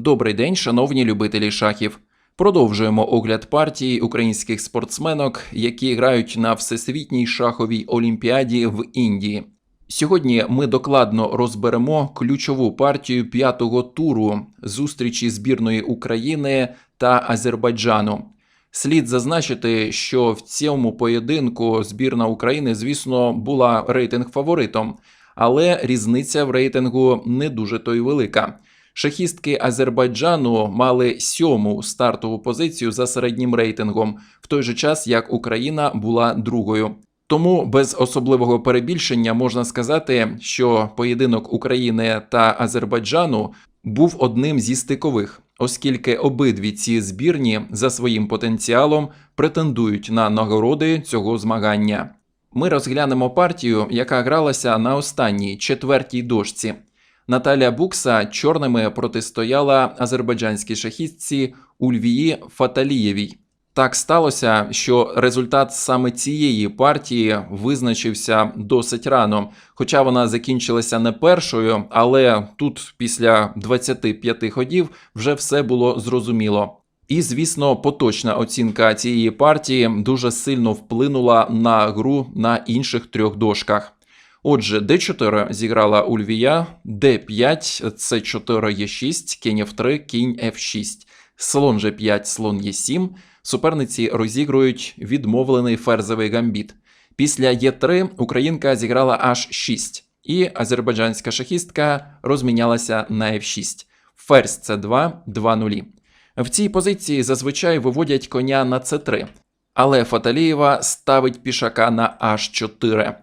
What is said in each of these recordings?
Добрий день, шановні любителі шахів. Продовжуємо огляд партії українських спортсменок, які грають на всесвітній шаховій олімпіаді в Індії. Сьогодні ми докладно розберемо ключову партію п'ятого туру зустрічі збірної України та Азербайджану. Слід зазначити, що в цьому поєдинку збірна України, звісно, була рейтинг фаворитом, але різниця в рейтингу не дуже то й велика. Шахістки Азербайджану мали сьому стартову позицію за середнім рейтингом, в той же час як Україна була другою. Тому без особливого перебільшення можна сказати, що поєдинок України та Азербайджану був одним зі стикових, оскільки обидві ці збірні за своїм потенціалом претендують на нагороди цього змагання. Ми розглянемо партію, яка гралася на останній четвертій дошці. Наталія Букса чорними протистояла азербайджанській шахістці Ульвії Фаталієвій. Так сталося, що результат саме цієї партії визначився досить рано. Хоча вона закінчилася не першою, але тут після 25 ходів вже все було зрозуміло. І, звісно, поточна оцінка цієї партії дуже сильно вплинула на гру на інших трьох дошках. Отже, d4 зіграла Ульвія, d5, c4, e6, кінь f3, кінь f6, слон g5, слон e7. Суперниці розігрують відмовлений ферзовий гамбіт. Після Е3 Українка зіграла аж 6, і азербайджанська шахістка розмінялася на F6. Ферзь С2, 2 нулі. В цій позиції зазвичай виводять коня на С3, але Фаталієва ставить пішака на H4.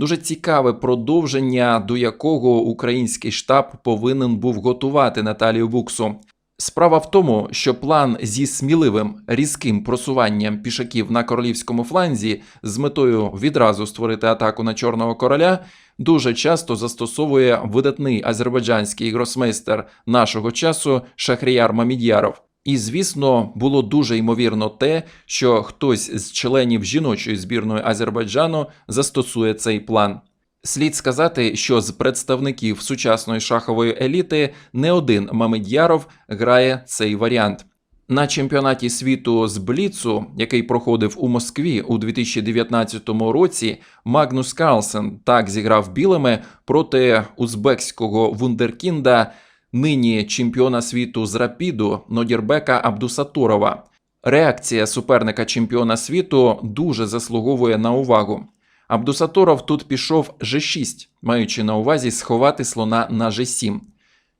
Дуже цікаве продовження, до якого український штаб повинен був готувати Наталію Буксу. Справа в тому, що план зі сміливим різким просуванням пішаків на королівському фланзі з метою відразу створити атаку на чорного короля дуже часто застосовує видатний азербайджанський гросмейстер нашого часу Шахріяр Мамідяров. І, звісно, було дуже ймовірно те, що хтось з членів жіночої збірної Азербайджану застосує цей план. Слід сказати, що з представників сучасної шахової еліти не один Мамедяров грає цей варіант. На чемпіонаті світу з Бліцу, який проходив у Москві у 2019 році, Магнус Карлсен так зіграв білими проти узбекського вундеркінда, нині чемпіона світу з рапіду Нодірбека Абдусатурова. Реакція суперника чемпіона світу дуже заслуговує на увагу. Абдусатуров тут пішов G6, маючи на увазі сховати слона на G7.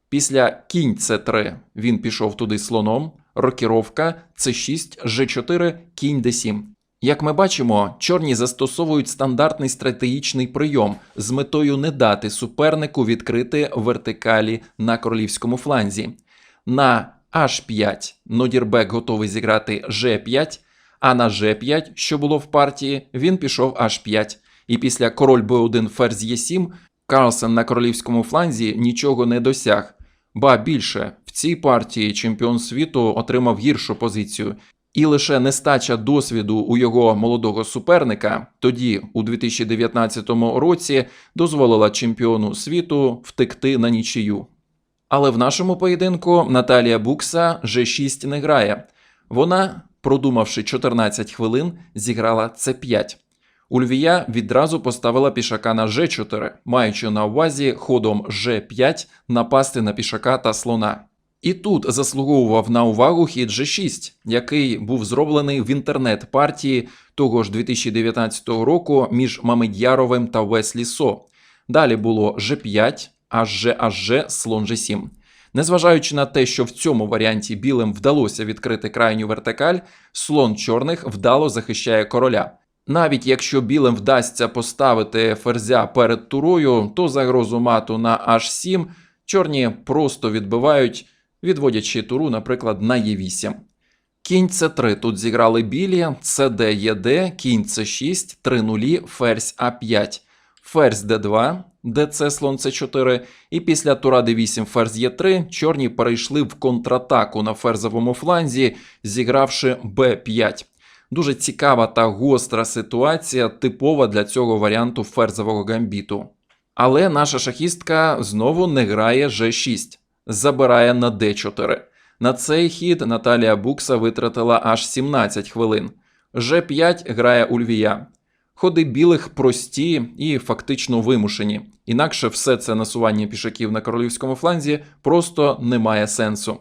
Після кінь С3 він пішов туди слоном, рокіровка С6, G4, кінь D7. Як ми бачимо, чорні застосовують стандартний стратегічний прийом з метою не дати супернику відкрити вертикалі на королівському фланзі. На H5 Нодірбек готовий зіграти G5, а на G5, що було в партії, він пішов H5. І після король b1 ферзь e7 Карлсен на королівському фланзі нічого не досяг. Ба більше, в цій партії чемпіон світу отримав гіршу позицію, і лише нестача досвіду у його молодого суперника тоді, у 2019 році, дозволила чемпіону світу втекти на нічию. Але в нашому поєдинку Наталія Букса G6 не грає. Вона, продумавши 14 хвилин, зіграла С5. Ульвія відразу поставила пішака на G4, маючи на увазі ходом G5 напасти на пішака та слона. І тут заслуговував на увагу хід G6, який був зроблений в інтернет-партії того ж 2019 року між Мамедяровим та Веслі Со. Далі було G5, HG, HG, слон G7. Незважаючи на те, що в цьому варіанті білим вдалося відкрити крайню вертикаль, слон чорних вдало захищає короля. Навіть якщо білим вдасться поставити ферзя перед турою, то загрозу мату на H7 чорні просто відбивають, відводячи туру, наприклад, на Е8. Кінь С3 тут зіграли білі, СД ЄД, кінь С6, 3 нулі, ферзь А5, ферзь Д2, ДЦ слон С4, і після тура Д8 ферзь Е3 чорні перейшли в контратаку на ферзовому фланзі, зігравши Б5. Дуже цікава та гостра ситуація, типова для цього варіанту ферзового гамбіту. Але наша шахістка знову не грає G6. Забирає на d4. На цей хід Наталія Букса витратила аж 17 хвилин. G5 грає у львія. Ходи білих прості і фактично вимушені. Інакше все це насування пішаків на королівському фланзі просто не має сенсу.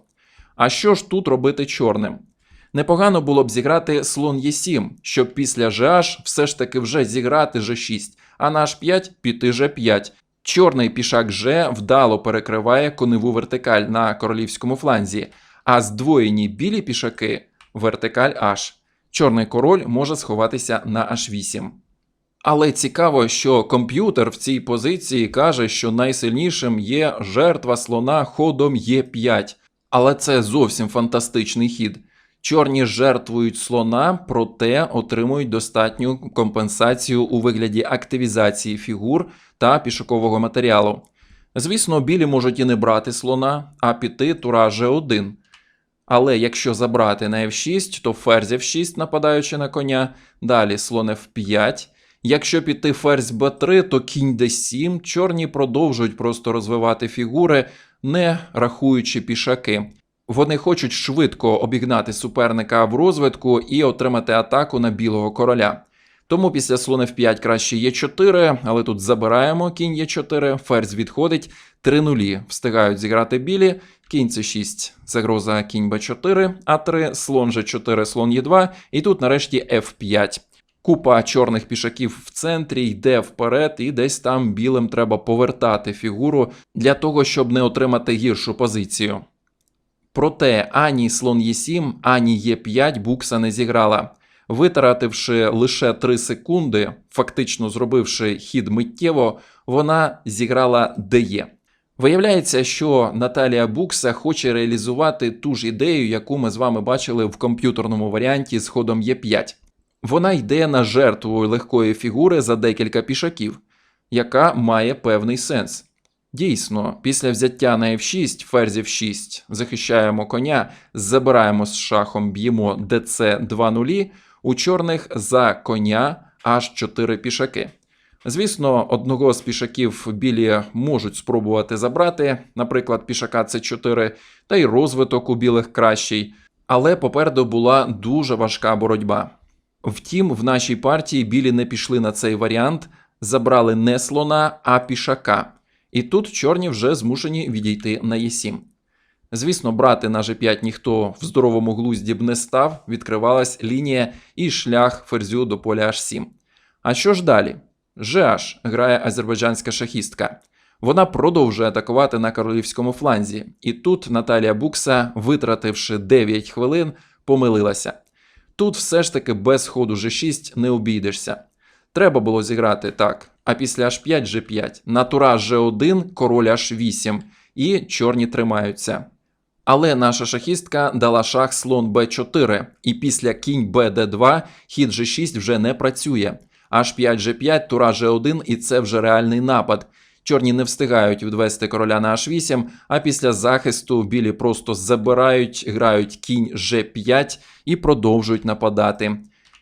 А що ж тут робити чорним? Непогано було б зіграти слон Е7, щоб після GH все ж таки вже зіграти G6, а на H5 піти G5. Чорний пішак G вдало перекриває коневу вертикаль на королівському фланзі, а здвоєні білі пішаки вертикаль H. Чорний король може сховатися на H8. Але цікаво, що комп'ютер в цій позиції каже, що найсильнішим є жертва слона ходом Е5. Але це зовсім фантастичний хід. Чорні жертвують слона, проте отримують достатню компенсацію у вигляді активізації фігур та пішокового матеріалу. Звісно, білі можуть і не брати слона, а піти тура G1. Але якщо забрати на F6, то ферзь F6, нападаючи на коня, далі слон F5. Якщо піти ферзь b3, то кінь d7, чорні продовжують просто розвивати фігури, не рахуючи пішаки. Вони хочуть швидко обігнати суперника в розвитку і отримати атаку на білого короля. Тому після слон F5 краще Е4, але тут забираємо кінь Е4, ферзь відходить, 3 нулі. Встигають зіграти білі, кінь С6, загроза кінь Б4, А3, слон Ж4, слон Е2, і тут нарешті F5. Купа чорних пішаків в центрі йде вперед, і десь там білим треба повертати фігуру для того, щоб не отримати гіршу позицію. Проте ані слон Е7, ані Е5 букса не зіграла. Витративши лише 3 секунди, фактично зробивши хід миттєво, вона зіграла ДЕ. Виявляється, що Наталія Букса хоче реалізувати ту ж ідею, яку ми з вами бачили в комп'ютерному варіанті з ходом Е5. Вона йде на жертву легкої фігури за декілька пішаків, яка має певний сенс. Дійсно, після взяття на F6, ферзів 6, захищаємо коня, забираємо з шахом, б'ємо ДЦ 2 нулі, у чорних за коня аж 4 пішаки. Звісно, одного з пішаків білі можуть спробувати забрати, наприклад, пішака С4, та й розвиток у білих кращий, але попереду була дуже важка боротьба. Втім, в нашій партії білі не пішли на цей варіант, забрали не слона, а пішака. І тут чорні вже змушені відійти на Е7. Звісно, брати на G5 ніхто в здоровому глузді б не став, відкривалась лінія і шлях ферзю до поля H7. А що ж далі? GH грає азербайджанська шахістка. Вона продовжує атакувати на королівському фланзі, і тут Наталія Букса, витративши 9 хвилин, помилилася. Тут все ж таки без ходу G6 не обійдешся. Треба було зіграти так. А після H5 G5 на тура G1, король H8, і чорні тримаються. Але наша шахістка дала шах слон b4, і після кінь bd2 хід G6 вже не працює. H5 G5, тура G1, і це вже реальний напад. Чорні не встигають відвести короля на H8, а після захисту білі просто забирають, грають кінь G5 і продовжують нападати.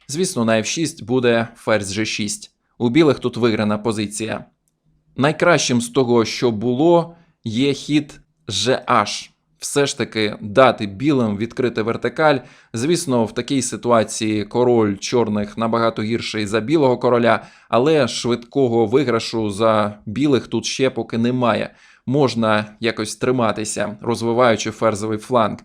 Звісно, на F6 буде ферзь G6. У білих тут виграна позиція. Найкращим з того, що було, є хід GH. Все ж таки дати білим відкрити вертикаль. Звісно, в такій ситуації король чорних набагато гірший за білого короля, але швидкого виграшу за білих тут ще поки немає. Можна якось триматися, розвиваючи ферзовий фланг.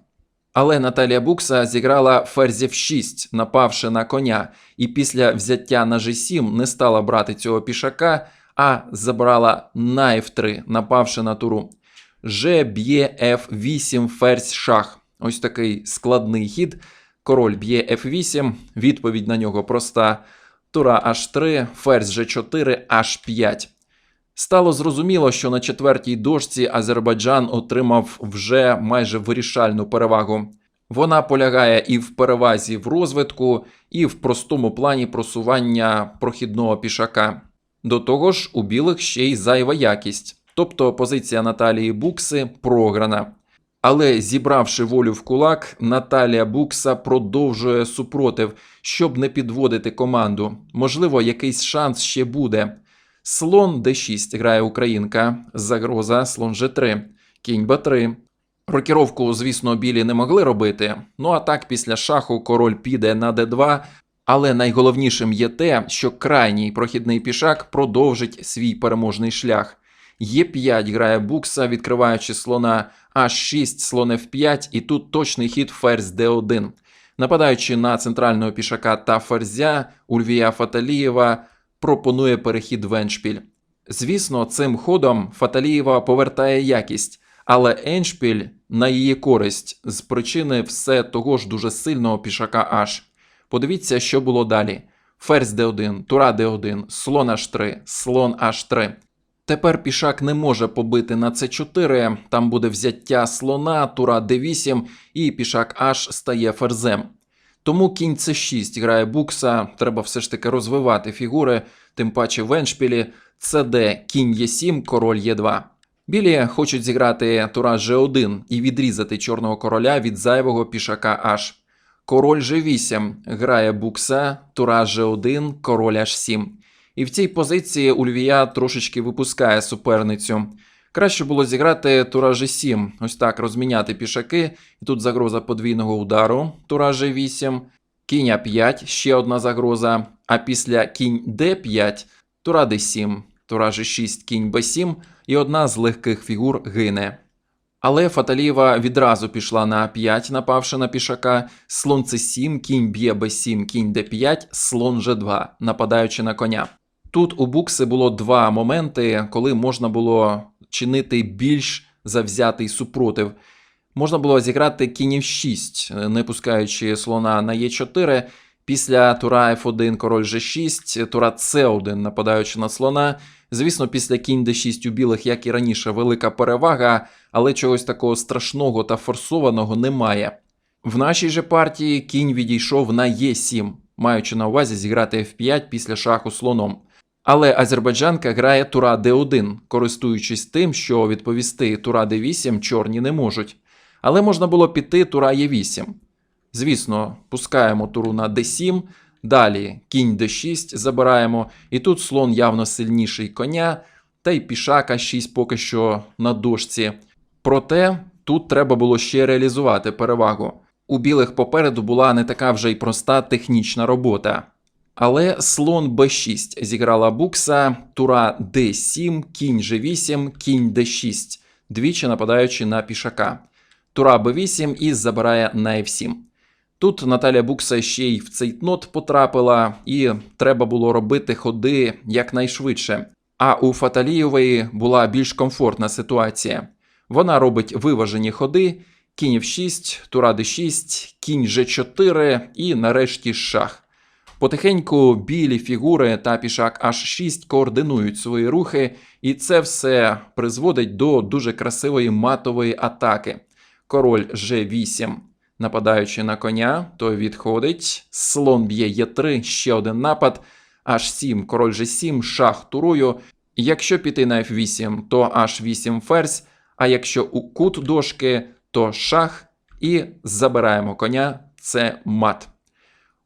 Але Наталія Букса зіграла ферзів 6, напавши на коня, і після взяття на G7 не стала брати цього пішака, а забрала на F3, напавши на туру. Ж б'є F8 ферзь шах. Ось такий складний хід. Король б'є F8, відповідь на нього проста. Тура H3, ферзь G4, H5. Стало зрозуміло, що на четвертій дошці Азербайджан отримав вже майже вирішальну перевагу. Вона полягає і в перевазі в розвитку, і в простому плані просування прохідного пішака. До того ж, у білих ще й зайва якість, тобто позиція Наталії Букси програна. Але зібравши волю в кулак, Наталія Букса продовжує супротив, щоб не підводити команду. Можливо, якийсь шанс ще буде. Слон d6 грає українка, загроза слон g3, кінь b3, Рокіровку, звісно, білі не могли робити. Ну а так, після шаху король піде на d2. Але найголовнішим є те, що крайній прохідний пішак продовжить свій переможний шлях. Е5 грає букса, відкриваючи слона H6, слон F5, і тут точний хід ферзь D1. Нападаючи на центрального пішака та ферзя, Ульвія Фаталієва пропонує перехід в еншпіль. Звісно, цим ходом Фаталієва повертає якість, але еншпіль на її користь з причини все того ж дуже сильного пішака H. Подивіться, що було далі: ферзь d1, тура d1, слон h3, слон h3. Тепер пішак не може побити на c4, там буде взяття слона, тура d8 і пішак h стає ферзем. Тому кінь c6 грає букса, треба все ж таки розвивати фігури, тим паче в еншпілі, cd, кінь e7, король e2. Білі хочуть зіграти тура g1 і відрізати чорного короля від зайвого пішака h. Король G8 грає букса, тура G1, король H7. І в цій позиції Ульвія трошечки випускає суперницю. Краще було зіграти тура G7, ось так розміняти пішаки, і тут загроза подвійного удару, тура G8, кінь А5, ще одна загроза, а після кінь D5, тура D7, тура G6, кінь B7, і одна з легких фігур гине. Але Фаталієва відразу пішла на А5, напавши на пішака, слон С7, кінь б'є Б7, кінь Д5, слон Ж2, нападаючи на коня. Тут у букси було два моменти, коли можна було чинити більш завзятий супротив. Можна було зіграти кінь F6, не пускаючи слона на Е4. Після тура F1 король G6, тура C1, нападаючи на слона. Звісно, після кінь d6 у білих, як і раніше, велика перевага, але чогось такого страшного та форсованого немає. В нашій же партії кінь відійшов на Е7, маючи на увазі зіграти F5 після шаху слоном. Але азербайджанка грає тура d1, користуючись тим, що відповісти тура d8 чорні не можуть. Але можна було піти тура Е8. Звісно, пускаємо туру на d7, далі кінь d6 забираємо, і тут слон явно сильніший коня, та й пішака 6 поки що на дошці. Проте тут треба було ще реалізувати перевагу. У білих попереду була не така вже й проста технічна робота. Але слон b6 зіграла букса, тура d7, кінь g8, кінь d6, двічі нападаючи на пішака. Тура b8 і забирає на f7. Тут Наталя Букса ще й в цей нот потрапила, і треба було робити ходи якнайшвидше. А у Фаталієвої була більш комфортна ситуація. Вона робить виважені ходи, кінь f6, тура d6, кінь g4 і нарешті шах. Потихеньку білі фігури та пішак H6 координують свої рухи, і це все призводить до дуже красивої матової атаки. Король G8, нападаючи на коня, то відходить. Слон б'є Е3, ще один напад. H7, король G7, шах турую. Якщо піти на F8, то H8 ферзь, а якщо у кут дошки, то шах і забираємо коня. Це мат.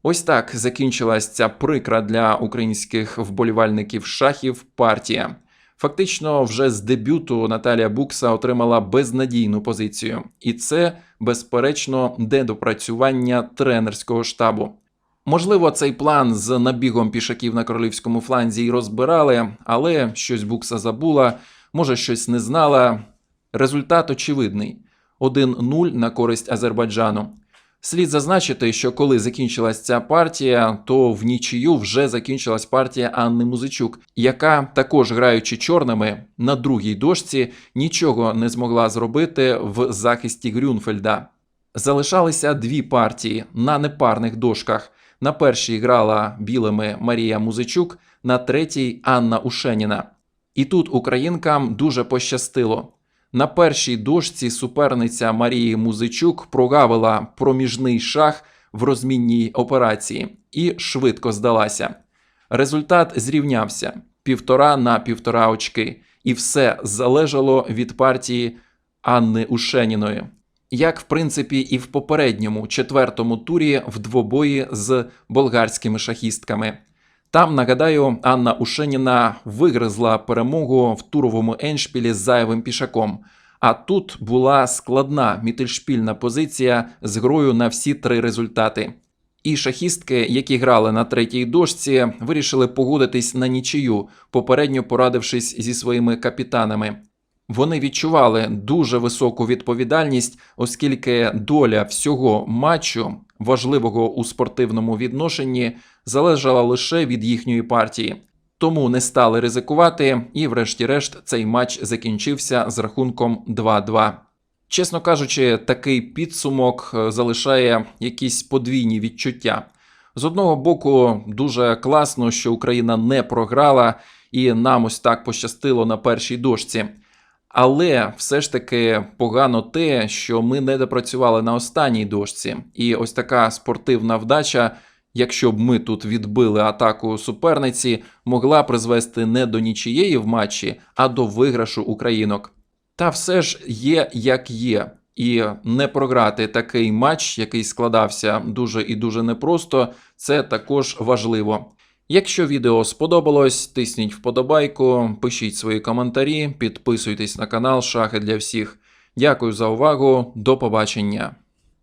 Ось так закінчилась ця прикра для українських вболівальників шахів партія. Фактично, вже з дебюту Наталія Букса отримала безнадійну позицію, і це, безперечно, недопрацювання тренерського штабу. Можливо, цей план з набігом пішаків на королівському фланзі й розбирали, але щось Букса забула, може, щось не знала. Результат очевидний: 1-0 на користь Азербайджану. Слід зазначити, що коли закінчилась ця партія, то в нічию вже закінчилась партія Анни Музичук, яка, також граючи чорними на другій дошці, нічого не змогла зробити в захисті Грюнфельда. Залишалися дві партії на непарних дошках. На першій грала білими Марія Музичук, на третій Анна Ушеніна. І тут українкам дуже пощастило. На першій дошці суперниця Марії Музичук прогавила проміжний шах в розмінній операції і швидко здалася. Результат зрівнявся півтора на півтора очки, і все залежало від партії Анни Ушеніної. Як в принципі і в попередньому четвертому турі в двобої з болгарськими шахістками. Там, нагадаю, Анна Ушеніна вигризла перемогу в туровому еншпілі з зайвим пішаком. А тут була складна мітельшпільна позиція з грою на всі три результати. І шахістки, які грали на третій дошці, вирішили погодитись на нічию, попередньо порадившись зі своїми капітанами. Вони відчували дуже високу відповідальність, оскільки доля всього матчу, важливого у спортивному відношенні, залежала лише від їхньої партії. Тому не стали ризикувати, і, врешті-решт, цей матч закінчився з рахунком 2-2. Чесно кажучи, такий підсумок е, залишає якісь подвійні відчуття. З одного боку, дуже класно, що Україна не програла, і нам ось так пощастило на першій дошці. Але все ж таки погано те, що ми не допрацювали на останній дошці. І ось така спортивна вдача, якщо б ми тут відбили атаку суперниці, могла призвести не до нічієї в матчі, а до виграшу українок. Та все ж є як є. І не програти такий матч, який складався дуже і дуже непросто, це також важливо. Якщо відео сподобалось, тисніть вподобайку, пишіть свої коментарі, підписуйтесь на канал Шахи для всіх. Дякую за увагу, до побачення.